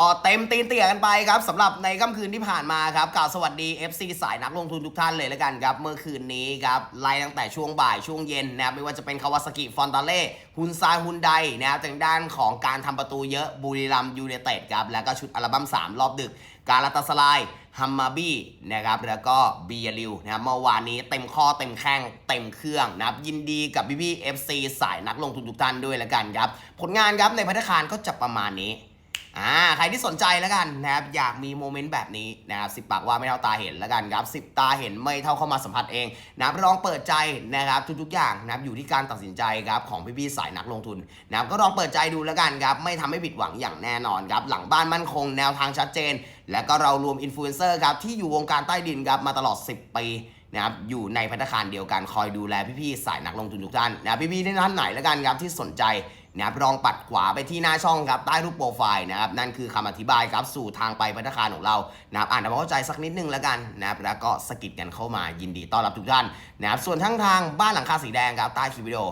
อ๋อเต็มตีนเตี่ยกันไปครับสำหรับในค่ำคืนที่ผ่านมาครับกล่าวสวัสดี FC สายนักลงทุนทุกท่านเลยแล้วกันครับเมื่อคืนนี้ครับไล่ตั้งแต่ช่วงบ่ายช่วงเย็นนะครับไม่ว่าจะเป็นคาวาซากิฟอนตาเล่ฮุนซายฮุนไดนะครับทางด้านของการทำประตูเยอะบุรีรัมยูเนเต็ดครับแล้วก็ชุดอัลบั้ม 3 รอบดึก การาตาสลายฮัมมาบี้นะครับแล้วก็บียริวนะครับเมื่อวานนี้เต็มข้อเต็มแข้งเต็มเครื่องนะครับยินดีกับพี่พี่ๆ FC สายนักลงทุนทุกท่านด้วยแล้วกันครับผลงานครับในพัฒคารก็จะประมาณนี้ อ่าใครที่สนใจแล้วกันนะครับอยากมีโมเมนต์แบบนี้นะครับสิบปากว่าไม่เท่าตาเห็นแล้วกันครับสิบตาเห็นไม่เท่าเข้ามาสัมผัสเองนะครับลองเปิดใจนะครับทุกๆอย่างนะครับอยู่ที่การตัดสินใจครับของพี่ๆสายนักลงทุนนะครับก็ลองเปิดใจดูแล้วกันครับไม่ทำให้ผิดหวังอย่างแน่นอนครับหลังบ้านมั่นคงแนวทางชัดเจน และก็เรารวมอินฟลูเอนเซอร์ครับที่อยู่วงการใต้ดินครับมาตลอด 10 ปีนะครับอยู่ในพัฒนาคารเดียวกันคอยดูแลพี่ๆสายนักลงทุนทุกท่านนะพี่ๆท่านไหนแล้วกันครับที่สนใจ นะครับลองปัดขวาไปที่หน้าช่องครับใต้รูปโปรไฟล์นะครับนั่นคือคำอธิบายครับสู่ทางไปพัฒนาคารของเรานะครับอ่านทำความเข้าใจสักนิดนึงแล้วกันนะครับแล้วก็สกิดกันเข้ามายินดีต้อนรับทุกท่านนะครับส่วนทั้งทางบ้านหลังคาสีแดงครับใต้คลิปวิดีโอ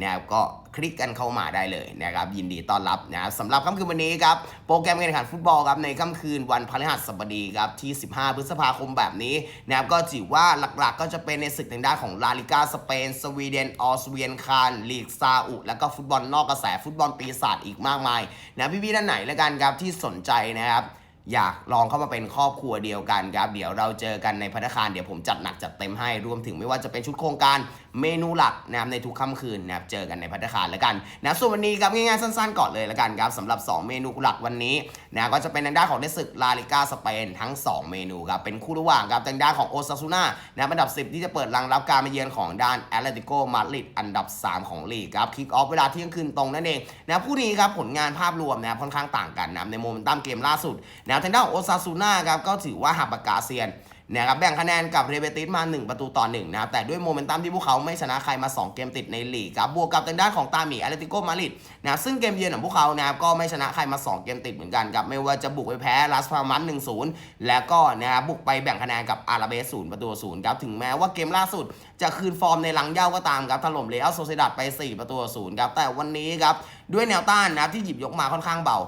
นะครับก็ คลิกกันเข้ามาได้เลยนะครับยินดีต้อนรับนะครับสำหรับค่ำคืนวันนี้ครับโปรแกรมการแข่งขันฟุตบอลครับในค่ำคืนวันพฤหัสบดีครับที่ 15 พฤษภาคมแบบนี้นะครับก็ถือว่าหลักๆ ก็จะเป็นในศึกทางด้านของลาลิกาสเปน สวีเดนออสเวียนคานลีกซาอุ แล้วก็ฟุตบอลนอกกระแสฟุตบอลปีศาจอีกมากมายนะพี่ๆท่านไหนแล้วกันครับที่สนใจนะครับ อยากลองเข้ามาเป็นครอบครัวเดียวกันครับ เดี๋ยวเราเจอกันในพัฒนาคารเดี๋ยวผมจัดหนักจัดเต็มให้รวมถึงไม่ว่าจะเป็นชุดโครงการเมนูหลักนะครับในทุกค่ำคืนนะครับเจอกันในพัฒนาคารแล้วกันนะส่วนวันนี้ครับง่ายๆสั้นๆก่อนเลยแล้วกันครับสำหรับ 2 เมนูหลักวันนี้นะก็จะเป็นทางด้านของในศึกลาลิก้าสเปนทั้ง 2 เมนูครับเป็นคู่ระหว่างครับทางด้านของโอซาซูน่านะอันดับ 10 ที่จะเปิดรังรับการมาเยือนของด้านแอตเลติโกมาดริดอันดับ 3 ของลีกครับคิกออฟเวลาเที่ยงคืนตรงนั่นเองนะคู่นี้ครับผลงานภาพรวมนะครับค่อนข้างต่างกันนะในโมเมนตัมเกมล่าสุดนะทางด้านของโอซาซูน่าครับก็ถือว่าหักปากกาเซียนนะครับแบ่งคะแนนกับเรเบติสมา 1 ประตูต่อ1นะครับแต่ด้วยโมเมนตัมที่พวกเขาไม่ชนะใครมา 2 เกมติดในลีกครับบวกกับทางด้านของตาหมีแอตเลติโกมาริดนะครับซึ่งเกมเยือนของพวกเขานะครับก็ไม่ชนะใครมา 2 เกมติดเหมือนกันครับไม่ว่าจะบุกไปแพ้ลาสพามัส1-0แล้วก็นะครับบุกไปแบ่งคะแนนกับอาราเบส0ประตูศูนย์ครับถึงแม้ว่าเกมล่าสุดจะคืนฟอร์มในหลังเย้าก็ตามครับถล่มเรอัลโซเซดัดไป 4 ประตูศูนย์ครับแต่วันนี้ครับด้วยแนวต้านนะครับที่หยิบยกมาค่อนข้างเบา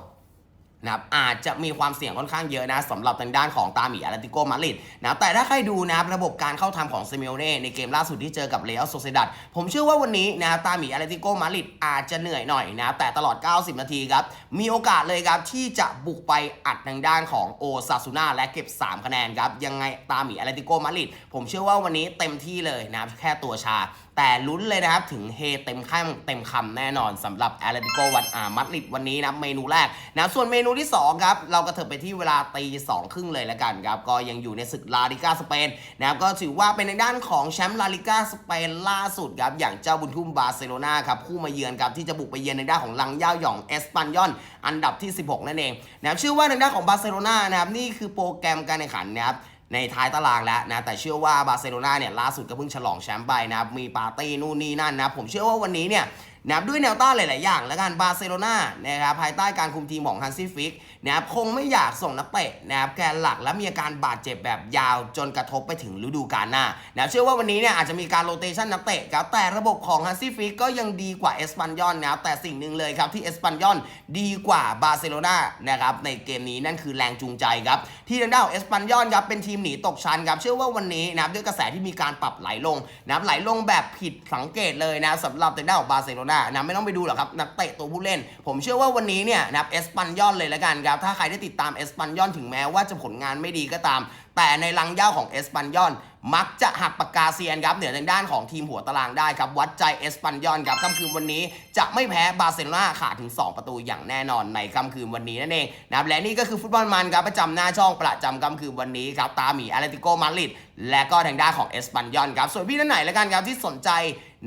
นะครับอาจจะมีความเสี่ยงค่อนข้างเยอะนะสำหรับทางด้านของตาหมีอาราติโกมาริดนะแต่ถ้าใครดูนะครับระบบการเข้าทำของเซมิโอเน่ในเกมล่าสุดที่เจอกับเรอัลโซเซดัดผมเชื่อว่าวันนี้นะครับตาหมีอาราติโกมาริดอาจจะเหนื่อยหน่อยนะแต่ตลอด 90 นาทีครับมีโอกาสเลยครับที่จะบุกไปอัดทางด้านของโอซาซูน่าและเก็บ 3 คะแนนครับยังไงตาหมีอาราติโกมาริดผมเชื่อว่าวันนี้เต็มที่เลยนะครับแค่ตัวชาแต่ลุ้นเลยนะครับถึงเฮเต็มข้างเต็มคำแน่นอนสำหรับแอตเลติโกวันอามัดริดวันนี้นะเมนูแรกนะส่วนเมนูที่2ครับเรากระเถิบไปที่เวลาตีสองครึ่งเลยแล้วกันครับก็ยังอยู่ในศึกลาลิกาสเปนนะครับก็ถือว่าเป็นในด้านของแชมป์ลาลิกาสเปนล่าสุดครับอย่างเจ้าบุญทุ่มบาร์เซโลนาครับคู่มาเยือนครับที่จะบุกไปเยือนในด้านของลังย่าหย่องเอสปันยอนอันดับที่ 16 นั่นเองนะครับชื่อว่าในด้านของบาร์เซโลนานะครับนี่คือโปรแกรมการแข่งขันนะครับ ในท้ายตารางแล้วนะแต่เชื่อว่าบาร์เซโลนาเนี่ยล่าสุดก็เพิ่งฉลองแชมป์ไปนะมีปาร์ตี้นู่นนี่นั่นนะผมเชื่อว่าวันนี้เนี่ย นะครับด้วยแนวต้านหลาย ๆ อย่าง แล้วกันบาร์เซโลนานะครับภายใต้การคุมทีมของฮันซี่ฟิกนะครับคงไม่อยากส่งนักเตะนะครับแกนหลักและมีอาการบาดเจ็บแบบยาวจนกระทบไปถึงฤดูกาลหน้านะครับเชื่อว่าวันนี้เนี่ยอาจจะมีการโรเตชันนักเตะครับแต่ระบบของฮันซี่ฟิกก็ยังดีกว่าเอสปันยอนนะครับแต่สิ่งหนึ่งเลยครับที่เอสปันยอนดีกว่าบาร์เซโลนานะครับในเกมนี้นั่นคือแรงจูงใจครับที่ทางด้านเอสปันยอนครับเป็นทีมหนีตกชั้นครับเชื่อว่าวันนี้นะครับด้วยกระแสที่มีการปรับไหลลงนะครับไหลลงแบบผิดสังเกตเลยนะสำหรับทางด้านของบาร์เซโลนานะไม่ต้องไปดูหรอกครับนักเตะตัวผู้เล่น ผมเชื่อว่าวันนี้เนี่ยนะครับเอสปันยอนเลยละกันครับถ้าใครได้ติดตามเอสปันยอนถึงแม้ว่าจะผลงานไม่ดีก็ตาม แต่ในลังย่าของเอสปันยอนมักจะหักปากกาเซียนครับเหนือทางด้านของทีมหัวตารางได้ครับ วัดใจเอสปันยอนครับค่ำคืนวันนี้จะไม่แพ้บาร์เซโลนาขาดถึง 2 ประตูอย่างแน่นอนในค่ำคืนวันนี้นั่นเองนะครับและนี่ก็คือฟุตบอลมันครับประจำหน้าช่องประจำค่ำคืนวันนี้ครับตาหมีอาร์ติโกมาดริดและก็ทางด้านของเอสปันยอนครับส่วนพี่ท่านไหนแล้วกันครับที่สนใจ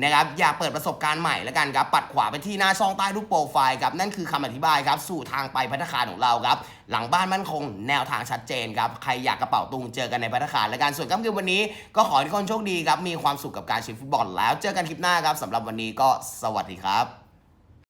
นะครับอย่าเปิดประสบการณ์ใหม่แล้วกันครับปัดขวาไปที่หน้าช่องใต้รูปโปรไฟล์ครับนั่นคือคำอธิบายครับสู่ทางไปพัฒนาคารของเราครับหลังบ้านมั่นคงแนวทางชัดเจนครับใครอยากกระเป๋าตุงเจอกันในพัฒนาคารแล้วกันส่วนค่ำคืนวันนี้ ก็ขอให้ทุกคนโชคดีครับมีความสุขกับการเชียร์ฟุตบอลแล้วเจอกันคลิปหน้าครับสำหรับวันนี้ก็สวัสดีครับ